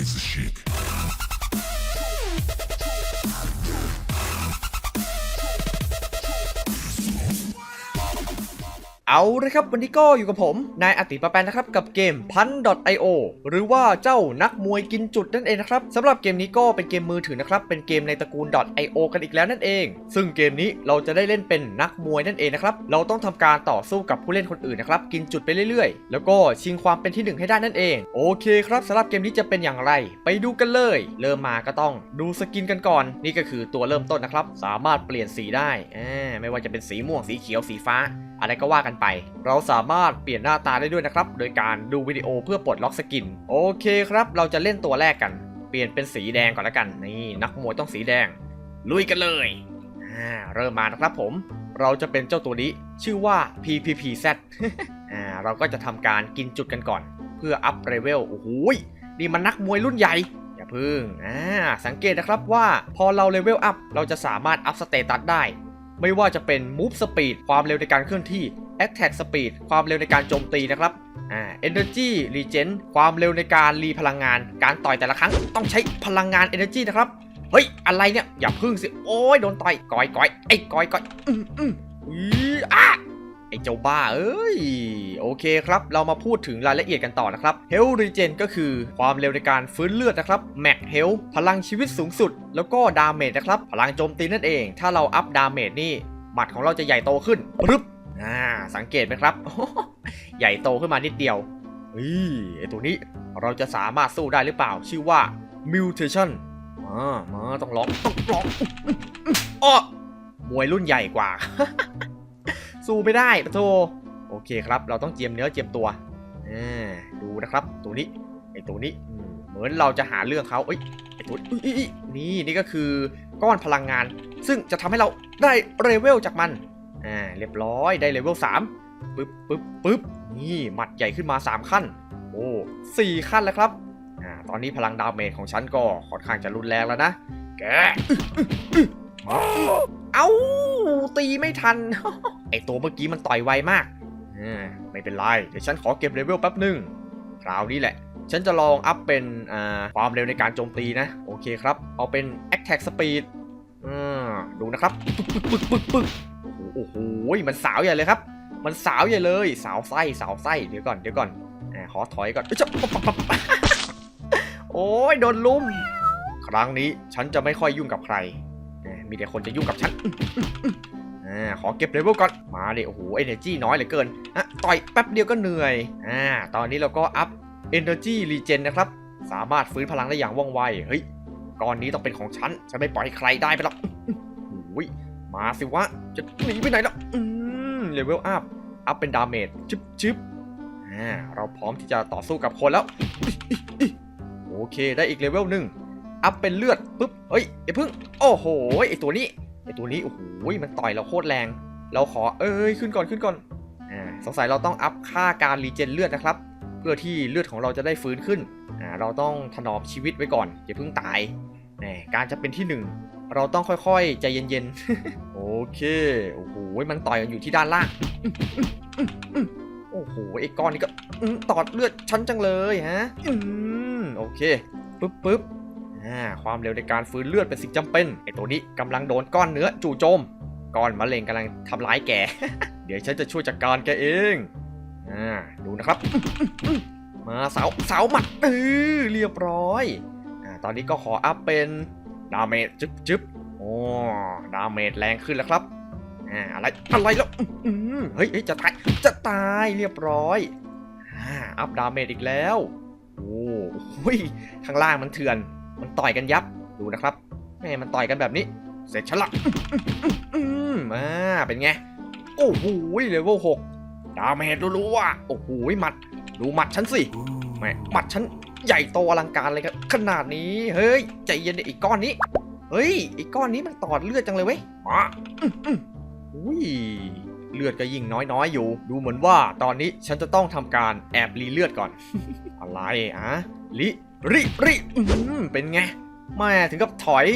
crazy shit. เอาเลยครับวันนี้ก็อยู่กับผม นายอติปะแปนนะครับ กับเกมพัน .io หรือว่าเจ้านักมวยกินจุดนั่นเองนะครับสำหรับเกมนี้ก็เป็นเกมมือถือนะครับ เป็นเกมในตระกูล .io กันอีกแล้วนั่นเอง ซึ่งเกมนี้เราจะได้เล่นเป็นนักมวยนั่นเองนะครับ เราต้องทำการต่อสู้กับผู้เล่นคนอื่นนะครับ กินจุดไปเรื่อยๆ แล้วก็ชิงความเป็นที่หนึ่งให้ได้นั่นเอง โอเคครับสำหรับเกมนี้จะเป็นอย่างไร ไปดูกันเลย เริ่มมาก็ต้องดูสกินกันก่อน นี่ก็คือตัวเริ่มต้นนะครับ สามารถเปลี่ยนสีได้ไม่ว่าจะเป็นสีม่วงสีเขียวสีฟ้า อะไรก็ว่ากันไป เราสามารถเปลี่ยนหน้าตาได้ด้วยนะครับ โดยการดูวิดีโอเพื่อปลดล็อกสกิน โอเคครับ เราจะเล่นตัวแรกกัน เปลี่ยนเป็นสีแดงก่อนละกัน นี่นักมวยต้องสีแดง ลุยกันเลยอ่าเริ่มมานะครับผม เราจะเป็นเจ้าตัวนี้ ชื่อว่า PPPZ อ่าเราก็จะทำการกินจุดกันก่อน เพื่ออัพเลเวล โอ้โหยนี่มันนักมวยรุ่นใหญ่อย่าพึ่งอ่าสังเกตนะครับว่าพอเราเลเวลอัพเราจะสามารถอัพสเตตัสได้ ไม่ว่าจะเป็น Move Speed ความเร็วในการเคลื่อนที่ Attack Speed ความเร็วในการโจมตีนะครับอ่า Energy Regen ความเร็วในการรีพลังงาน การต่อยแต่ละครั้งต้องใช้พลังงาน Energy นะครับ เฮ้ย อะไรเนี่ย อย่าพึ่งสิ โอ้ยโดนต่อยก้อยก้อยไอ้ก้อยก้อยอืมอืมอีอะ ไอ้เจ้าบ้าเอ้ย โอเคครับ เรามาพูดถึงรายละเอียดกันต่อนะครับ Health Regen ก็คือความเร็วในการฟื้นเลือดนะครับ Max Health พลังชีวิตสูงสุด แล้วก็ดาเมจนะครับ พลังโจมตีนั่นเอง ถ้าเราอัพดาเมจนี่หมัดของเราจะใหญ่โตขึ้นปึ๊บอ่าสังเกตไหมครับ ใหญ่โตขึ้นมานิดเดียวเฮ้ยไอตัวนี้เราจะสามารถสู้ได้หรือเปล่า ชื่อว่า mutation มามาต้องล็อกต้องล็อกอ้อมวยรุ่นใหญ่กว่า สู้ไม่ได้ปะโทโอเคครับ เราต้องเจียมเนื้อเจียมตัวอ่าดูนะครับ ตัวนี้ไอตัวนี้เหมือนเราจะหาเรื่องเขาเอ้ยไอตัวนี่นี่ก็คือก้อนพลังงาน ซึ่งจะทำให้เราได้เลเวลจากมันอ่าเรียบร้อยได้เลเวล3ปึ๊บปึ๊บปึ๊บนี่หมัดใหญ่ขึ้นมา 3 ขั้น โอ้สี่ขั้นแล้วครับอ่าตอนนี้พลังดาเมจของฉันก็ค่อนข้างจะรุนแรงแล้วนะแก เอ้าตีไม่ทัน ไอตัวเมื่อกี้มันต่อยไวมากอไม่เป็นไร เดี๋ยวฉันขอเก็บเลเวลแป๊บหนึ่งคราวนี้แหละ ฉันจะลองอัพเป็นความเร็วในการโจมตีนะ โอเคครับ เอาเป็น attack speed อดูนะครับ ปึกปึกปึกปึกโอ้โห มันสาวใหญ่เลยครับ มันสาวใหญ่เลย สาวไส้สาวไส้ เดี๋ยวก่อน เดี๋ยวก่อนขอถอยก่อนโอ้ยโดนลุมครั้งนี้ฉันจะไม่ค่อยยุ่งกับใคร มีแต่คนจะยุ่งกับฉันอ่าขอเก็บเลเวลก่อน มาเดิโอ้โหเอเนจีน้อยเหลือเกินอะต่อยแป๊บเดียวก็เหนื่อยอ่าตอนนี้เราก็อัพ Energy Regen นะครับ สามารถฟื้นพลังได้อย่างว่องไว เฮ้ยก้อนนี้ต้องเป็นของฉัน ฉันไม่ปล่อยให้ใครได้ไปหรอกโอ้ยมาสิวะ จะหนีไปไหนล่ะอืมเลเวลอัพ อัพเป็นดาเมจจึ๊บจึ๊บอ่า เราพร้อมที่จะต่อสู้กับคนแล้ว โอเค ได้อีกเลเวลหนึ่ง อัพเป็นเลือดปุ๊บเฮ้ยอย่าพึ่ง โอ้โหไอตัวนี้ไอตัวนี้โอ้โหมันต่อยเราโคตรแรง เราขอเอ้ยขึ้นก่อนขึ้นก่อนอ่าสงสัยเราต้องอัพค่าการรีเจนเลือดนะครับ เพื่อที่เลือดของเราจะได้ฟื้นขึ้นอ่าเราต้องถนอมชีวิตไว้ก่อนอย่าเพิ่งตายแหมการจะเป็นที่หนึ่งเราต้องค่อยๆใจเย็นๆ โอเคโอ้โหมันต่อยกันอยู่ที่ด้านล่างโอ้โหไอ้ก้อนนี้ก็ตอดเลือดฉันจังเลยฮะโอเคปึ๊บปึ๊บ ความเร็วในการฟื้นเลือดเป็นสิ่งจำเป็นไอ้ตัวนี้กำลังโดนก้อนเนื้อจู่โจม ก้อนมะเร็งกำลังทำร้ายแก เดี๋ยวฉันจะช่วยจัดการแกเองอ่าดูนะครับ มาเสาเสาหมัดเออเรียบร้อยอ่าตอนนี้ก็ขออัพเป็นดาเมจจึ๊บจึ๊บโอ้ดาเมจแรงขึ้นแล้วครับอ่าอะไรอะไรแล้วเฮ้ยเฮ้ยจะตายจะตายเรียบร้อยอ่าอัพดาเมจอีกแล้วโอ้โหยข้างล่างมันเถื่อน มันต่อยกันยับดูนะครับแม่มันต่อยกันแบบนี้ เสร็จฉละอืมาเป็นไง โอ้โหเลเวลหกดาเมจรู้ๆว่ะโอ้โหหมัด ดูหมัดฉันสิแหมหมัดฉันใหญ่โตอลังการเลยครับขนาดนี้ เฮ้ย ใจเย็นดิไอ้ก้อนนี้ เฮ้ยไอ้ก้อนนี้มันตอดเลือดจังเลยเว้ยมาอื้ออื้ออุ้ยเลือดก็ยิ่งน้อยๆอยู่ ดูเหมือนว่าตอนนี้ฉันจะต้องทำการแอบรีเลือดก่อน อะไรอะลิ ริริเป็นไงแม่ถึงกับถอย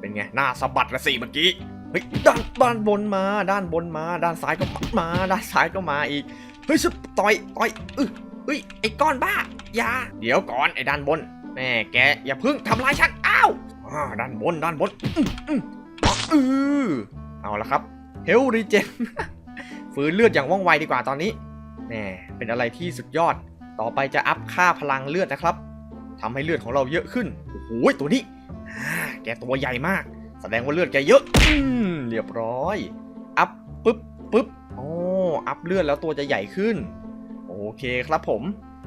เป็นไงหน้าสะบัดละสิเมื่อกี้เฮ้ยด้านด้านบนมาด้านบนมา ด้านซ้ายก็มา ด้านซ้ายก็มาอีกเฮ้ยชึบต่อยต่อยอึเฮ้ยไอ้ก้อนบ้ายาเดี๋ยวก่อนไอ้ด้านบนแม่แกอย่าเพึ่งทำร้ายฉันอ้าวด้านบนด้านบนอืออเอาละครับเฮลรีเจนฟื้นเลือดอย่างว่องไวดีกว่าตอนนี้แหมเป็นอะไรที่สุดยอด ต่อไปจะอัพค่าพลังเลือดนะครับ ทำให้เลือดของเราเยอะขึ้น โอ้โหตัวนี้อ่าแกตัวใหญ่มาก แสดงว่าเลือดแกเยอะ อืมเรียบร้อย อัพปึ๊บปึ๊บโอ้อัพเลือดแล้วตัวจะใหญ่ขึ้น โอเคครับผม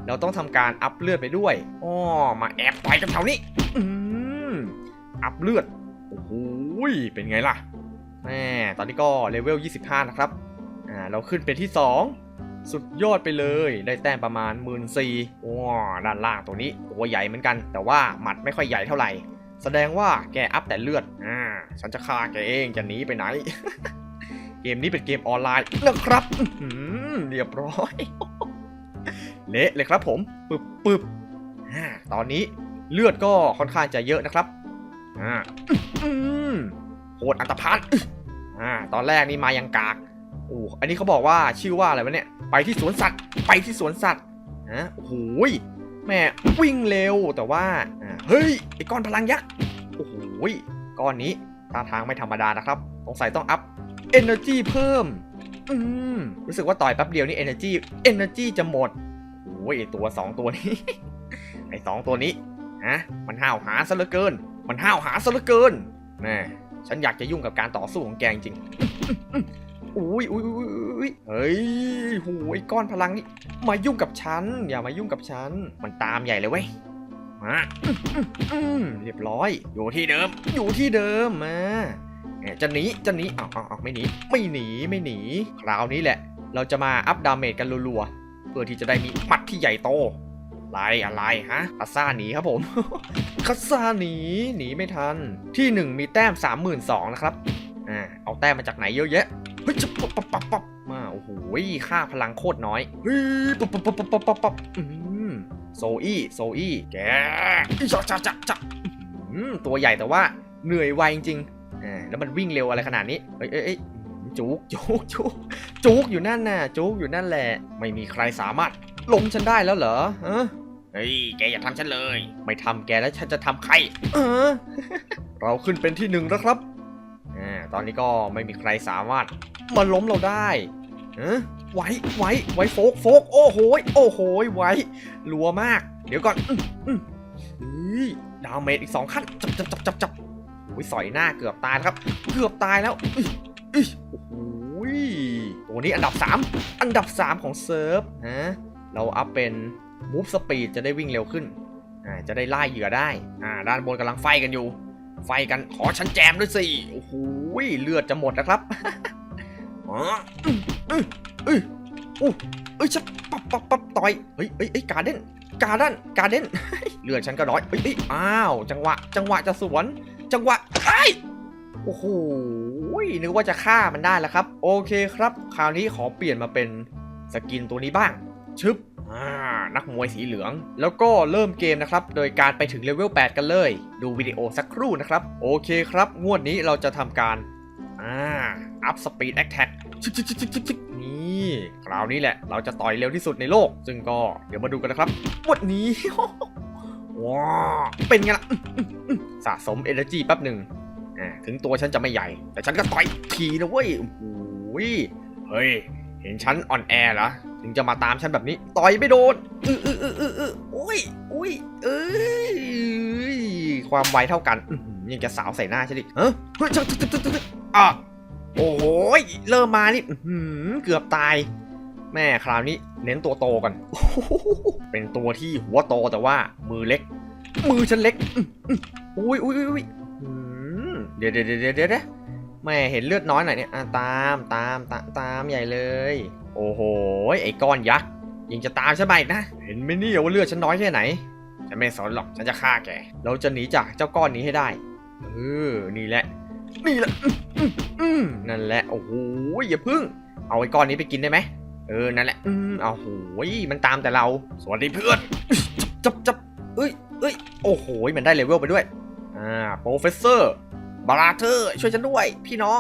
เราต้องทำการอัพเลือดไปด้วยอ้อมาแอบต่อยกันแถวนี้ อืมอัพเลือด โอ้โหเป็นไงล่ะแม่ตอนนี้ก็เลเวล 25 นะครับ อ่า เราขึ้นเป็นที่ 2 สุดยอดไปเลยได้แต้มประมาณ1 4ื่นว้าด้านล่างตัวนี้ตัวใหญ่เหมือนกัน แต่ว่าหมัดไม่ค่อยใหญ่เท่าไหร่ แสดงว่าแกอัพแต่เลือดอ่าฉันจะฆ่าแกเองจะหนีไปไหน เกมนี้เป็นเกมออนไลน์นะครับเรียบร้อยเละเลยครับผมปึบปึบตอนนี้เลือดก็ค่อนข้างจะเยอะนะครับอ่าโหดอันตรพานอ่าตอนแรกนี่มายังกาก อ้อันนี้เขาบอกว่าชื่อว่าอะไรวะเนี่ย ไปที่สวนสัตว์ ไปที่สวนสัตว์ฮะโอ้โหยแม่วิ่งเร็วแต่ว่าเฮ้ยไอ้ก้อนพลังยักษ์โอ้โหยก้อนนี้ท่าทางไม่ธรรมดานะครับสงสัยต้องอัพ energy เพิ่ม อืมรู้สึกว่าต่อยแป๊บเดียวนี่ energy energy จะหมดโอ้ยไอตัวสองตัวนี้ ไอ้สองตัวนี้ฮะมันห้าวหาซะเหลือเกิน มันห้าวหาซะเหลือเกินแน่ฉันอยากจะยุ่งกับการต่อสู้ของแกจริง อุ้ยอุ้ยอุ้ยอุ้ยเฮ้ยโหไอ้ก้อนพลังนี่มายุ่งกับฉัน อย่ามายุ่งกับฉัน มันตามใหญ่เลยเว้ยมาเรียบร้อย อยู่ที่เดิม อยู่ที่เดิมมาจะหนีจะหนีอ้าวอ้าวอ้าวไม่หนีไม่หนีไม่หนี คราวนี้แหละ เราจะมาอัพดาเมจกันรัวๆ เพื่อที่จะได้มีหมัดที่ใหญ่โตอะไรอะไรฮะคาซ่าหนีครับผมคาซ่าหนีหนีไม่ทัน ที่หนึ่งมีแต้ม 32,000นะครับอ่าเอาแต้มมาจากไหนเยอะแยะ เฮ้ยจะปับปับปับปับมาโอ้โหค่าพลังโคตรน้อยเฮ้ยปับปับปับปับปับปับปับอืมโซอี้โซอี้แกอีจับจับจับจับอืมตัวใหญ่แต่ว่าเหนื่อยไวจริงๆอ่าแล้วมันวิ่งเร็วอะไรขนาดนี้เอ้ยเอ้ยเอ้ยจุกจุกจุกจุกอยู่นั่นน่ะจุกอยู่นั่นแหละ ไม่มีใครสามารถล้มฉันได้แล้วเหรอฮะเฮ้ยแกอย่าทำฉันเลย ไม่ทำแกแล้วฉันจะทำใคร เออ เราขึ้นเป็นที่หนึ่งแล้วครับอ่า ตอนนี้ก็ไม่มีใครสามารถมาล้มเราได้ไว้ไว้ไว้โฟกโฟกโอ้โหโอ้โหยไว้รัวมาก เดี๋ยวก่อนอืมอืมเฮ้ยดาวเมจอีกสองขั้นจับจับจับจับจับโอ้ยสอยหน้าเกือบตายครับ เกือบตายแล้วอืออือโอ้โหยตัวนี้อันดับ 3 อันดับ 3 ของเซิร์ฟนะเราอัพเป็นมูฟสปีดจะได้วิ่งเร็วขึ้นอ่าจะได้ไล่เหยื่อได้อ่าด้านบนกำลังไฟกันอยู่ ไฟกันขอฉันแจมด้วยสิโอ้โห ยเลือดจะหมดแล้วครับอ๋ออื้ออื้ออื้ออู้เอ้ยชับปับปับปับต่อยเฮ้ยเฮ้ยเฮ้ยการเด้นการ์ดันการ์เด้นเลือดฉันก็น้อยเฮ้ยเฮ้ยอ้าว จังหวะ จังหวะจะสวน จังหวะไอ้ยโอ้โหนึกว่าจะฆ่ามันได้แล้วครับ โอเคครับ คราวนี้ขอเปลี่ยนมาเป็นสกินตัวนี้บ้าง ชึบอ่า นักมวยสีเหลือง แล้วก็เริ่มเกมนะครับ โดยการไปถึงเลเวล 8 กันเลย ดูวิดีโอสักครู่นะครับ โอเคครับ งวดนี้เราจะทำการอ่าอัพสปีดแอคแท็กนี่คราวนี้แหละ เราจะต่อยเร็วที่สุดในโลก ซึ่งก็เดี๋ยวมาดูกันนะครับวันนี้ว้าเป็นไงล่ะอื้ออื้ออื้อสะสม energy แป๊บหนึ่งถึงตัวฉันจะไม่ใหญ่ แต่ฉันก็ต่อยทีนะเว้ยโอ้ยเฮ้ย เห็นฉันอ่อนแอเหรอถึงจะมาตามฉันแบบนี้ ต่อยไม่โดนอืออืออืออืออืออุ้ยอุ้ยเอ้ยความไวเท่ากันยังจะสาวใส่หน้าฉันอีกเฮ้ยเฮ้ยจังจังจังจังจังอะโอ้ยเริ่มมานี่อื้อหือเกือบตาย แม่คราวนี้เน้นตัวโตก่อนเป็นตัวที่หัวโตแต่ว่ามือเล็ก มือฉันเล็กอุ้ยอุ้ยอุ้ยอุ้ยเดะเดี๋ยวเดี๋ยวเดี๋ยวเดี๋ยว แม่เห็นเลือดน้อยหน่อยเนี่ยอะตามตามตามตามใหญ่เลย โอ้โหไอ้ก้อนยักษ์ยังจะตามฉันมาอีกนะ เห็นไหมเนี่ยว่าเลือดฉันน้อยแค่ไหนฉันไม่สนหรอกฉันจะฆ่าแก เราจะหนีจากเจ้าก้อนนี้ให้ได้เออนี่แหละ นี่แหละนั่นแหละโอ้โหอย่าพึ่ง เอาไอ้ก้อนนี้ไปกินได้ไหมเออนั่นแหละอืมเอาโหยมันตามแต่เรา สวัสดีเพื่อนจับจับจับเอ้ยเอ้ยโอ้โหมันได้เลเวลไปด้วยอ่าโปรเฟสเซอร์ บาราเธอร์ช่วยฉันด้วย พี่น้อง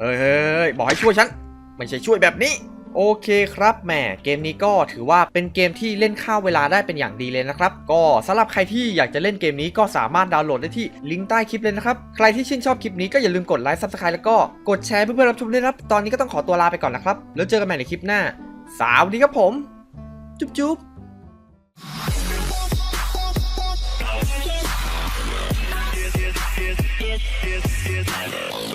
เฮ้ยบอกให้ช่วยฉัน ไม่ใช่ช่วยแบบนี้ โอเคครับแหมเกมนี้ก็ถือว่าเป็นเกมที่เล่นข้าวเวลาได้เป็นอย่างดีเลยนะครับ ก็สำหรับใครที่อยากจะเล่นเกมนี้ก็สามารถดาวน์โหลดได้ที่ลิงก์ใต้คลิปเลยนะครับ ใครที่ชื่นชอบคลิปนี้ก็อย่าลืมกดไลค์ซับสไครต์แล้วก็กดแชร์เพื่อนๆรับชมด้วยครับ ตอนนี้ก็ต้องขอตัวลาไปก่อนนะครับ แล้วเจอกันใหม่ในคลิปหน้า สวัสดีครับผม จุ๊บ จุ๊บ